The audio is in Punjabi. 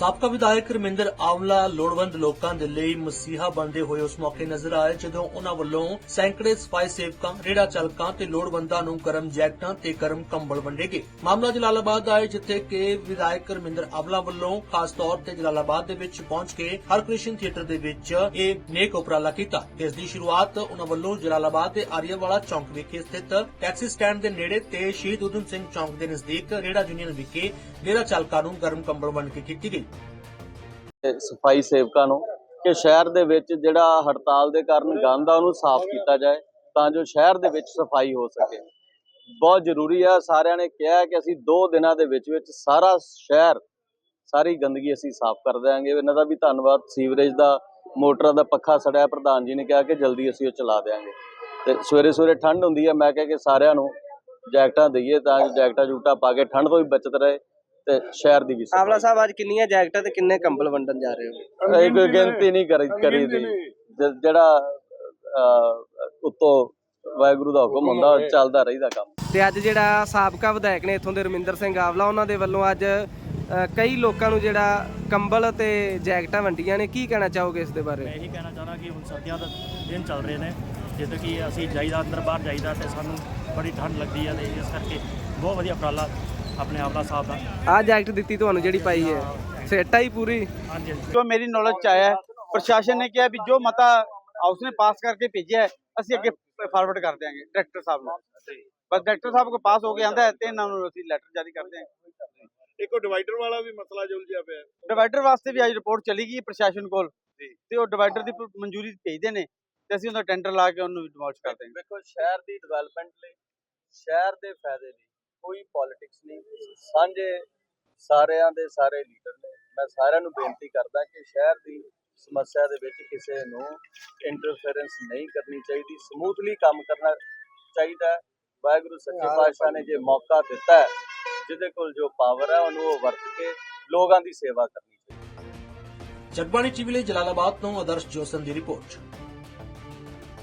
ਸਾਬਕਾ ਵਿਧਾਇਕ ਰਮਿੰਦਰ ਆਵਲਾ ਲੋੜਵੰਦ ਲੋਕਾਂ ਦੇ ਲਈ ਮਸੀਹਾ ਬਣਦੇ ਹੋਏ ਉਸ ਮੌਕੇ ਨਜ਼ਰ ਆਏ, ਜਦੋਂ ਉਹਨਾਂ ਵੱਲੋਂ ਸੈਂਕੜੇ ਸਫ਼ਾਈ ਸੇਵਕਾਂ, ਰੇੜਾ ਚਾਲਕਾਂ ਤੇ ਲੋੜਵੰਦਾਂ ਨੂੰ ਗਰਮ ਜੈਕਟਾਂ ਤੇ ਗਰਮ ਕੰਬਲ ਵੰਡੇ ਗਏ। ਮਾਮਲਾ ਜਲਾਲਾਬਾਦ ਦਾ ਹੈ, ਜਿੱਥੇ ਕਿ ਵਿਧਾਇਕ ਰਮਿੰਦਰ ਆਵਲਾ ਵੱਲੋਂ ਖਾਸ ਤੌਰ ਤੇ ਜਲਾਲਾਬਾਦ ਦੇ ਵਿੱਚ ਪਹੁੰਚ ਕੇ ਹਰਕ੍ਰਿਸ਼ਨ ਥੀਏਟਰ ਦੇ ਵਿੱਚ ਇਹ ਨੇਕ ਉਪਰਾਲਾ ਕੀਤਾ। ਇਸ ਦੀ ਸ਼ੁਰੂਆਤ ਉਹਨਾਂ ਵੱਲੋਂ ਜਲਾਲਾਬਾਦ ਦੇ ਆਰੀਆਵਾਲਾ ਚੌਂਕ ਵਿਖੇ ਸਥਿਤ ਟੈਕਸੀ ਸਟੈਂਡ ਦੇ ਨੇੜੇ ਤੇ ਸ਼ਹੀਦ ਉਦਮ ਸਿੰਘ ਚੌਂਕ ਦੇ ਨਜ਼ਦੀਕ ਰੇੜਾ ਯੂਨੀਅਨ ਵਿਖੇ ਰੇੜਾ ਚਾਲਕਾਂ ਨੂੰ ਗਰਮ ਕੰਬਲ ਵੰਡ ਕੇ ਕੀਤੀ ਗਈ। ਸਫ਼ਾਈ ਸੇਵਕਾਂ ਨੂੰ ਕਿ ਸ਼ਹਿਰ ਦੇ ਵਿੱਚ ਜਿਹੜਾ ਹੜਤਾਲ ਦੇ ਕਾਰਨ ਗੰਦ ਆ, ਉਹਨੂੰ ਸਾਫ਼ ਕੀਤਾ ਜਾਏ ਤਾਂ ਜੋ ਸ਼ਹਿਰ ਦੇ ਵਿੱਚ ਸਫ਼ਾਈ ਹੋ ਸਕੇ। ਬਹੁਤ ਜ਼ਰੂਰੀ ਆ, ਸਾਰਿਆਂ ਨੇ ਕਿਹਾ ਕਿ ਅਸੀਂ 2 ਦਿਨਾਂ ਦੇ ਵਿੱਚ ਵਿੱਚ ਸਾਰਾ ਸ਼ਹਿਰ, ਸਾਰੀ ਗੰਦਗੀ ਅਸੀਂ ਸਾਫ਼ ਕਰ ਦਿਆਂਗੇ। ਇਹਨਾਂ ਦਾ ਵੀ ਧੰਨਵਾਦ, ਸੀਵਰੇਜ ਦਾ, ਮੋਟਰਾਂ ਦਾ ਪੱਖਾ ਸੜਿਆ, ਪ੍ਰਧਾਨ ਜੀ ਨੇ ਕਿਹਾ ਕਿ ਜਲਦੀ ਅਸੀਂ ਉਹ ਚਲਾ ਦਿਆਂਗੇ। ਤੇ ਸਵੇਰੇ ਸਵੇਰੇ ਠੰਡ ਹੁੰਦੀ ਹੈ ਮੈਂ ਕਿਹਾ ਕਿ ਸਾਰਿਆਂ ਨੂੰ ਜੈਕਟਾਂ ਦਈਏ ਤਾਂ ਕਿ ਜੈਕਟਾਂ ਜੂਟਾਂ ਪਾ ਕੇ ਠੰਡ ਤੋਂ ਵੀ ਬਚਤ ਰਹੇ। ਤੇ ਸ਼ਹਿਰ ਦੀ ਵੀ ਆਵਲਾ ਸਾਹਿਬ ਅੱਜ ਕਿੰਨੀਆਂ ਜੈਕਟਾਂ ਤੇ ਕਿੰਨੇ ਕੰਬਲ ਵੰਡਣ ਜਾ ਰਹੇ ਹੋ? ਇਹ ਕੋਈ ਗਿਣਤੀ ਨਹੀਂ ਕਰੀ ਕਰੀ ਦੀ। ਜਿਹੜਾ ਉੱਤੋਂ ਵਾਹਿਗੁਰੂ ਦਾ ਹੁਕਮ ਹੁੰਦਾ ਚੱਲਦਾ ਰਹਿੰਦਾ ਕੰਮ। ਤੇ ਅੱਜ ਜਿਹੜਾ ਸਾਬਕਾ ਵਿਧਾਇਕ ਨੇ ਇੱਥੋਂ ਦੇ ਰਮਿੰਦਰ ਸਿੰਘ ਆਵਲਾ ਉਹਨਾਂ ਦੇ ਵੱਲੋਂ ਅੱਜ ਕਈ ਲੋਕਾਂ ਨੂੰ ਜਿਹੜਾ ਕੰਬਲ ਤੇ ਜੈਕਟਾਂ ਵੰਡੀਆਂ ਨੇ। ਕੀ ਕਹਿਣਾ ਚਾਹੋਗੇ ਇਸ ਦੇ ਬਾਰੇ? ਮੈਂ ਇਹੀ ਕਹਿਣਾ ਚਾਹੁੰਦਾ ਕਿ ਹੁਣ ਸਰਦੀਆਂ ਦਾ ਦਿਨ ਚੱਲ ਰਹੇ ਨੇ। ਜਿੱਦਾਂ ਕਿ ਅਸੀਂ ਜਾਈਦਾ ਅੰਦਰ ਬਾਹਰ ਜਾਈਦਾ ਤੇ ਸਾਨੂੰ ਬੜੀ ਠੰਡ ਲੱਗਦੀ ਹੈ ਤੇ ਇਸ ਕਰਕੇ ਬਹੁਤ ਵਧੀਆ ਉਪਰਾਲਾ ਆਪਣੇ ਆਵਲਾ ਸਾਹਿਬ ਦਾ ਆਹ ਜੈਕਟ ਦਿੱਤੀ ਤੁਹਾਨੂੰ ਜਿਹੜੀ ਪਾਈ ਹੈ। ਸੇਟਾ ਹੀ ਪੂਰੀ। ਹਾਂਜੀ ਜੋ ਮੇਰੀ ਨੌਲੇਜ ਚ ਆਇਆ ਹੈ ਪ੍ਰਸ਼ਾਸਨ ਨੇ ਕਿਹਾ ਵੀ ਜੋ ਮਤਾ ਹਾਊਸ ਨੇ ਪਾਸ ਕਰਕੇ ਭੇਜਿਆ ਹੈ ਅਸੀਂ ਅੱਗੇ ਫਾਰਵਰਡ ਕਰ ਦਿਆਂਗੇ ਡਾਇਰੈਕਟਰ ਸਾਹਿਬ ਨੂੰ। ਬਸ ਡਾਇਰੈਕਟਰ ਸਾਹਿਬ ਕੋ ਪਾਸ ਹੋ ਕੇ ਆਂਦਾ ਹੈ ਤੇ ਇਹਨਾਂ ਨੂੰ ਅਸੀਂ ਲੈਟਰ ਜਾਰੀ ਕਰ ਦਿਆਂਗੇ ਇੱਕ ਉਹ ਡਿਵਾਈਡਰ ਵਾਲਾ ਵੀ ਮਸਲਾ ਜੋ ਉਲਝਿਆ ਪਿਆ। ਡਿਵਾਈਡਰ ਵਾਸਤੇ ਵੀ ਅੱਜ ਰਿਪੋਰਟ ਚਲੀ ਗਈ ਪ੍ਰਸ਼ਾਸਨ ਕੋਲ ਤੇ ਉਹ ਡਿਵਾਈਡਰ ਦੀ ਮਨਜ਼ੂਰੀ ਭੇਜਦੇ ਨੇ ਤੇ ਅਸੀਂ ਉਹਦਾ ਟੈਂਡਰ ਲਾ ਕੇ ਉਹਨੂੰ ਡਿਮੋਲਿਸ਼ ਕਰ ਦਿਆਂਗੇ। ਵੇਖੋ ਸ਼ਹਿਰ ਦੀ ਡਿਵੈਲਪਮੈਂਟ ਲਈ ਸ਼ਹਿਰ ਦੇ ਫਾਇਦੇ ਲਈ ਕੋਈ ਪੋਲਿਟਿਕਸ ਨਹੀਂ। ਸਾਂਝੇ ਸਾਰਿਆਂ ਦੇ ਸਾਰੇ ਲੀਡਰ ਨੇ। ਮੈਂ ਸਾਰਿਆਂ ਨੂੰ ਬੇਨਤੀ ਕਰਦਾ ਕਿ ਸ਼ਹਿਰ ਦੀ ਸਮੱਸਿਆ ਦੇ ਵਿੱਚ ਕਿਸੇ ਨੂੰ ਇੰਟਰਫੇਰੈਂਸ ਨਹੀਂ ਕਰਨੀ ਚਾਹੀਦੀ। ਸਮੂਥਲੀ ਕੰਮ ਕਰਨਾ ਚਾਹੀਦਾ ਵਾਹਿਗੁਰੂ ਸੱਚੇ ਪਾਤਸ਼ਾਹ ਨੇ ਜੇ ਮੌਕਾ ਦਿੱਤਾ ਹੈ ਜਿਹਦੇ ਕੋਲ ਜੋ ਪਾਵਰ ਹੈ ਉਹਨੂੰ ਉਹ ਵਰਤ ਕੇ ਲੋਕਾਂ ਦੀ ਸੇਵਾ ਕਰਨੀ ਚਾਹੀਦੀ ਜਗਬਾਣੀ ਟੀਵੀ ਲਈ ਜਲਾਲਾਬਾਦ ਤੋਂ ਆਦਰਸ਼ ਜੋਸਨ ਦੀ ਰਿਪੋਰਟ।